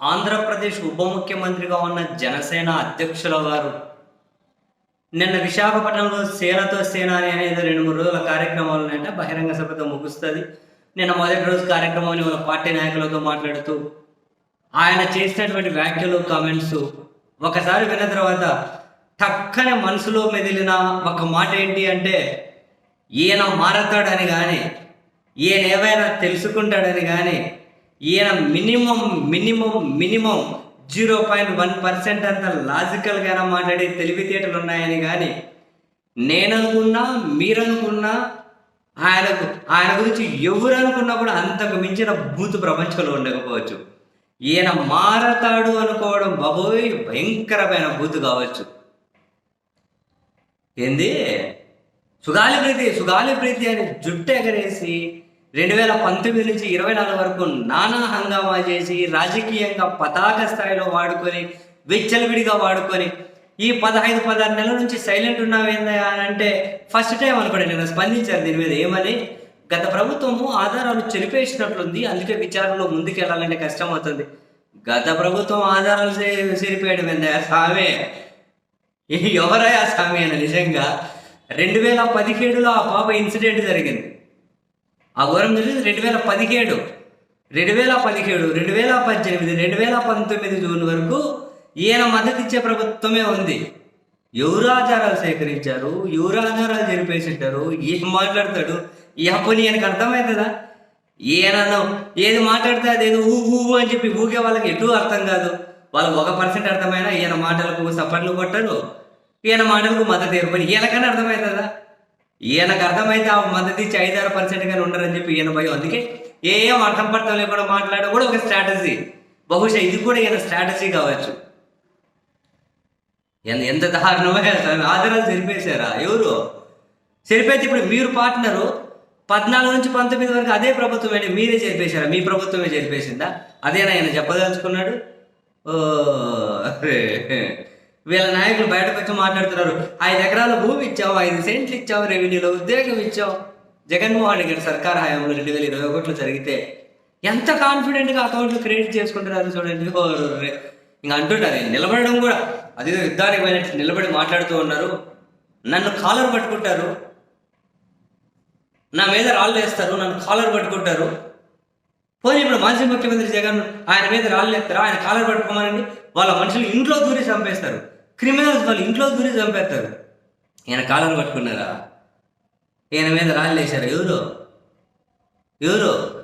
ఆంధ్రప్రదేశ్ ఉప ముఖ్యమంత్రిగా ఉన్న జనసేన అధ్యక్షుల వారు నిన్న విశాఖపట్నంలో సేనతో సేన అనేది రెండు మూడు రోజుల కార్యక్రమాలు ఉన్నాయంటే బహిరంగ సభతో ముగుస్తుంది. నిన్న మొదటి రోజు కార్యక్రమాన్ని వాళ్ళ పార్టీ నాయకులతో మాట్లాడుతూ ఆయన చేసినటువంటి వ్యాఖ్యలు కామెంట్స్ ఒకసారి విన్న తర్వాత టక్కనే మనసులో మెదిలిన ఒక మాట ఏంటి అంటే ఈయన మారతాడని కానీ ఈయన ఏమైనా తెలుసుకుంటాడని కానీ ఈయన minimum minimum minimum zero point one percent అంత లాజికల్గా మాట్లాడే తెలివితేటలు ఉన్నాయని కానీ నేననుకున్నా మీరనుకున్నా ఆయనకు ఆయన గురించి ఎవరు అనుకున్నా కూడా అంతకు మించిన బూత్ ప్రపంచంలో ఉండకపోవచ్చు. ఈయన మారతాడు అనుకోవడం బాబోయ్ భయంకరమైన బూతు కావచ్చు. ఏంది? సుగాలి ప్రీతి సుగాలి ప్రీతి అని జుట్టు ఎగరేసి రెండు వేల పంతొమ్మిది నుంచి ఇరవై నాలుగు వరకు నానా హంగామా చేసి రాజకీయంగా పతాక స్థాయిలో వాడుకొని విచ్చలవిడిగా వాడుకొని ఈ పదహైదు పదహారు నెలల నుంచి సైలెంట్ ఉన్నావేందా అని అంటే ఫస్ట్ టైం అనుకోండి నేను స్పందించాను దీని మీద ఏమని? గత ప్రభుత్వము ఆధారాలు చెరిపేసినట్లుంది అందుకే విచారణలో ముందుకెళ్ళాలంటే కష్టం అవుతుంది. గత ప్రభుత్వం ఆధారాలు చెరిపేయడం ఏందా స్వామి? ఎవరయ్యా స్వామి అని నిజంగా? రెండు వేల పదిహేడులో ఆ పాప ఇన్సిడెంట్ జరిగింది. ఆ ఘోరం జరిగింది రెండు వేల పదిహేడు. రెండు వేల పదిహేడు రెండు వేల పద్దెనిమిది రెండు వేల పంతొమ్మిది జూన్ వరకు ఈయన మద్దతు ఇచ్చే ప్రభుత్వమే ఉంది. ఎవరు ఆధారాలు సేకరించారు ఎవరు ఆధారాలు జరిపేసింటారు ఏం మాట్లాడతాడు. ఈ అప్పుని ఈయనకు అర్థమవుతుందా ఈయనను ఏది మాట్లాడితే అదేదో ఊ ఊ అని చెప్పి ఊగే వాళ్ళకి ఎటు అర్థం కాదు. వాళ్ళకి ఒక పర్సెంట్ అర్థమైనా ఈయన మాటలకు సపట్లు కొట్టరు ఈయన మాటలకు మద్దతు ఏర్పడి ఈయనకన్నా అర్థమవుతుందా ఈయనకు అర్థమైతే ఆ మద్దతు ఇచ్చి ఐదారు పర్సెంట్ కానీ ఉండరని చెప్పి ఈయన భయం. అందుకే ఏం అర్థం పడతాం లేకుండా మాట్లాడడం కూడా ఒక స్ట్రాటజీ బహుశా ఇది కూడా ఈయన స్ట్రాటజీ కావచ్చు. ఎంత ఎంత ఆధారాలు సరిపేశారా? ఎవరు? సరిపోతే ఇప్పుడు మీరు పార్ట్నరు పద్నాలుగు నుంచి పంతొమ్మిది వరకు అదే ప్రభుత్వం ఏంటి మీరే చేరిపేశారా మీ ప్రభుత్వమే చేరిపేసిందా అదేనా ఆయన చెప్పదలుచుకున్నాడు? ఓ అరే. వీళ్ళ నాయకులు బయటకు వచ్చి మాట్లాడుతున్నారు. ఐదు ఎకరాల భూమి ఇచ్చావు ఐదు సెంట్లు ఇచ్చావు రెవెన్యూలో ఉద్యోగం ఇచ్చావు. జగన్మోహన్ రెడ్డి గారి సర్కార్ హయాంలో రెండు వేల ఇరవై ఒకటిలో జరిగితే ఎంత కాన్ఫిడెంట్గా అకౌంట్లు క్రెడిట్ చేసుకుంటున్నారు చూడండి. ఇంకా అంటుంటారు నిలబడడం కూడా. అది యుద్ధానికి పోయినట్టు నిలబడి మాట్లాడుతూ ఉన్నారు. నన్ను కాలర్ పట్టుకుంటారు. నా మీద రాళ్ళు వేస్తారు నన్ను కాలర్ పట్టుకుంటారు. పోనీ ఇప్పుడు మాజీ ముఖ్యమంత్రి జగన్ ఆయన మీద రాళ్ళు ఎత్తారు ఆయన కాలర్ పట్టుకోమనండి. వాళ్ళ మనుషులు ఇంట్లో దూరి చంపేస్తారు. క్రిమినల్స్ వాళ్ళు ఇంట్లో దూరి చంపేస్తారు. ఈయన కాలర్ పట్టుకున్నారా ఈయన మీద రాళ్ళు వేశారు ఎవరు? ఎవరు?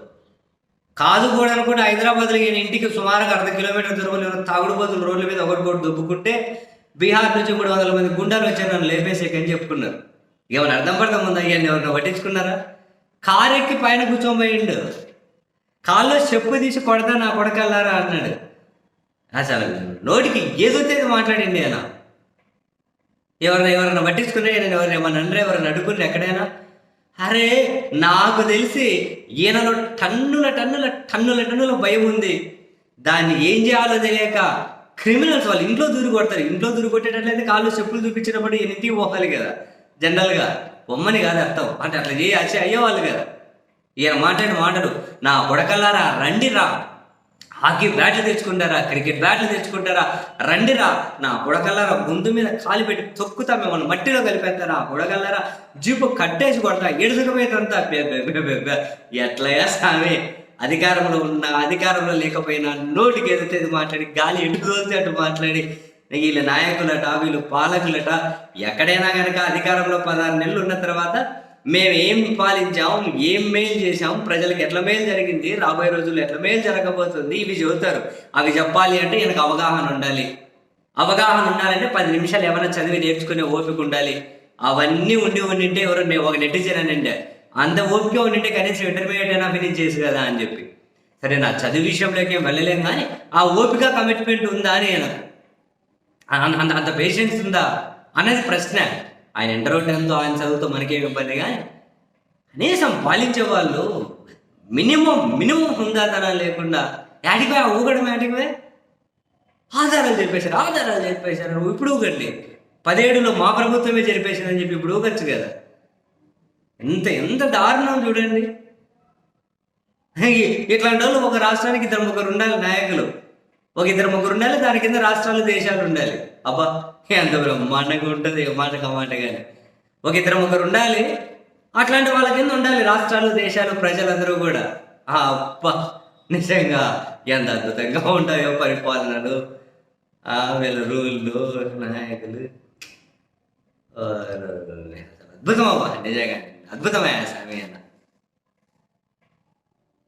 కాదు కూడా అనుకుంటే హైదరాబాద్లో ఈయన ఇంటికి సుమారుగా అర్ధ కిలోమీటర్ దూరంలో ఉన్న తాగుడు బదులు రోడ్ల మీద ఒకటి దుబ్బుకుంటే బీహార్ నుంచి మూడు వందల మంది గుండాలు వచ్చారు నన్ను లేపేసేకని చెప్పుకున్నారు. ఏమైనా అర్థం పడతాం ఉందా ఇవన్నీ ఎవరిని పట్టించుకున్నారా? కారు ఎక్కి పైన కూర్చోబోయిండు కాల్లో చెప్పు తీసి కొడతా నా కొడకల్లారా అన్నాడు అసలు నోటికి ఏదొచ్చేది మాట్లాడింది ఆయన. ఎవరైనా ఎవరైనా పట్టించుకున్నా నేను ఎవరైనా ఏమన్నా అనరే ఎవరైనా అడుగుండ్రు ఎక్కడైనా? అరే నాకు తెలిసి ఈయనలో టన్నుల టన్నుల టన్నుల టన్నుల భయం ఉంది. దాన్ని ఏం చేయాలో తెలియక క్రిమినల్స్ వాళ్ళు ఇంట్లో దూరి కొడతారు. ఇంట్లో దూరి కొట్టేటట్లయితే కాళ్ళు చెప్పులు చూపించినప్పుడు ఈయన ఇంటికి పోవాలి కదా. జనరల్గా బొమ్మని కాదు అర్థం. అంటే అట్లా చేయాల్సి అయ్యేవాళ్ళు కదా. ఈయన మాట్లాడిన మాటలు నా కొడకల్లారా రండిరా హాకీ బ్యాట్లు తెచ్చుకుంటారా క్రికెట్ బ్యాట్లు తెచ్చుకుంటారా రండిరా నా బుడగల్లారా ముందు మీద కాలు పెట్టి తొక్కుతా మిమ్మల్ని మట్టిలో కలిపేస్తారా బుడగల్లారా జీపు కట్టేసి కొడతా ఎడుసుకపోయేదంతా ఎట్లయా స్వామి అధికారంలో ఉన్న అధికారంలో లేకపోయినా నోటికి ఎదితే మాట్లాడి గాలి ఎటు అటు మాట్లాడి. వీళ్ళ నాయకులట వీళ్ళు పాలకులట ఎక్కడైనా కనుక అధికారంలో పదహారు నెలలు ఉన్న తర్వాత మేము ఏం పాలించాం ఏం మేలు చేశాం ప్రజలకు ఎట్లా మేలు జరిగింది రాబోయే రోజుల్లో ఎట్లా మేలు జరగబోతుంది ఇవి చెబుతారు. అవి చెప్పాలి అంటే ఈయనకు అవగాహన ఉండాలి. అవగాహన ఉండాలంటే పది నిమిషాలు ఏమైనా చదివి నేర్చుకునే ఓపిక ఉండాలి. అవన్నీ ఉండి ఉండింటే ఎవరు ఒక నెటిజన్ అని అంటే అంత ఓపిక ఉండింటే కనీసం ఇంటర్మీడియట్ అయినా ఫినిష్ చేసి కదా అని చెప్పి. సరే నా చదువు విషయంలోకి ఏం వెళ్ళలేం కానీ ఆ ఓపిక కమిట్మెంట్ ఉందా అని అంత అంత పేషెన్స్ ఉందా? అనేది ప్రశ్న. ఆయన ఇంటర్వ్యూ టెన్త్తో ఆయన చదువుతో మనకే ఇబ్బంది కానీ కనీసం పాలించే వాళ్ళు మినిమం మినిమం హుందాతనం లేకుండా యాడిపోయి ఆ ఊగడం యాడిపోయి ఆధారాలు చెప్పేశారు ఆధారాలు చెప్పేశారు నువ్వు ఇప్పుడు ఊగండి పదిహేడులో మా ప్రభుత్వమే జరిపేసిందని చెప్పి ఇప్పుడు ఊగచ్చు కదా. ఎంత ఎంత దారుణం చూడండి. ఇట్లాంటి వాళ్ళు ఒక రాష్ట్రానికి ఇద్దరు ముగ్గురు ఉండాలి నాయకులు. ఒక ఇద్దరు ముగ్గురు ఉండాలి దాని కింద రాష్ట్రాలు దేశాలు ఉండాలి. అబ్బా ఎంత బ్రహ్మాండంగా ఉంటుంది మాట మాట కానీ. ఒక ఇద్దరు ముగ్గురు ఉండాలి అట్లాంటి వాళ్ళ కింద ఉండాలి రాష్ట్రాలు దేశాలు ప్రజలందరూ కూడా. ఆ, అబ్బా నిజంగా ఎంత అద్భుతంగా ఉంటాయో పరిపాలనలు. ఆ, వీళ్ళ రూళ్ళు నాయకులు. అద్భుతం అబ్బా నిజంగా అద్భుతమే స్వామి అన్న